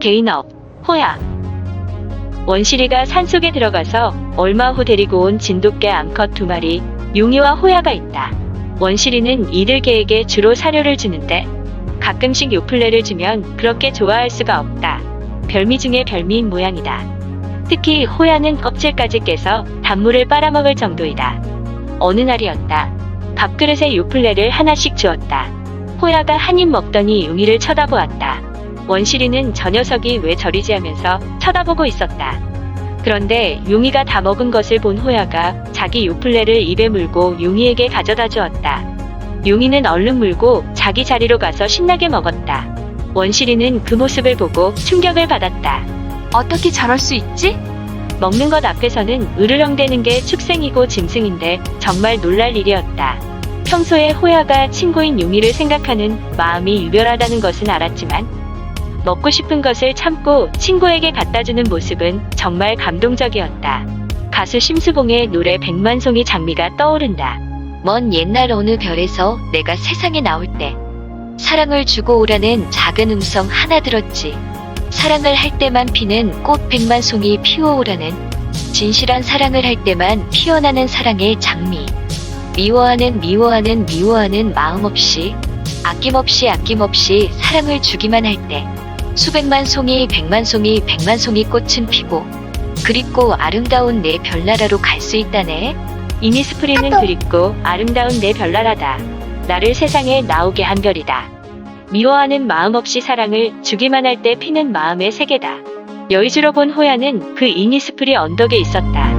개인업, 호야. 원실이가 산속에 들어가서 얼마 후 데리고 온 진돗개 암컷 두 마리, 용이와 호야가 있다. 원실이는 이들개에게 주로 사료를 주는데 가끔씩 요플레를 주면 그렇게 좋아할 수가 없다. 별미 중에 별미인 모양이다. 특히 호야는 껍질까지 깨서 단물을 빨아먹을 정도이다. 어느 날이었다. 밥그릇에 요플레를 하나씩 주었다. 호야가 한 입 먹더니 용이를 쳐다보았다. 원실이는 저 녀석이 왜 저리지 하면서 쳐다보고 있었다. 그런데 용이가 다 먹은 것을 본 호야가 자기 요플레를 입에 물고 용이에게 가져다 주었다. 용이는 얼른 물고 자기 자리로 가서 신나게 먹었다. 원실이는 그 모습을 보고 충격을 받았다. 어떻게 저럴 수 있지? 먹는 것 앞에서는 으르렁대는 게 축생이고 짐승인데 정말 놀랄 일이었다. 평소에 호야가 친구인 용이를 생각하는 마음이 유별하다는 것은 알았지만 먹고 싶은 것을 참고 친구에게 갖다 주는 모습은 정말 감동적이었다. 가수 심수봉의 노래 백만송이 장미가 떠오른다. 먼 옛날 어느 별에서 내가 세상에 나올 때 사랑을 주고 오라는 작은 음성 하나 들었지. 사랑을 할 때만 피는 꽃 백만송이 피워오라는 진실한 사랑을 할 때만 피어나는 사랑의 장미. 미워하는 미워하는 미워하는 마음 없이 아낌없이 아낌없이 사랑을 주기만 할 때 수백만 송이 백만 송이 백만 송이 꽃은 피고 그립고 아름다운 내 별나라로 갈 수 있다네. 이니스프리는 그립고 아름다운 내 별나라다. 나를 세상에 나오게 한 별이다. 미워하는 마음 없이 사랑을 주기만 할 때 피는 마음의 세계다. 여의주로 본 호야는 그 이니스프리 언덕에 있었다.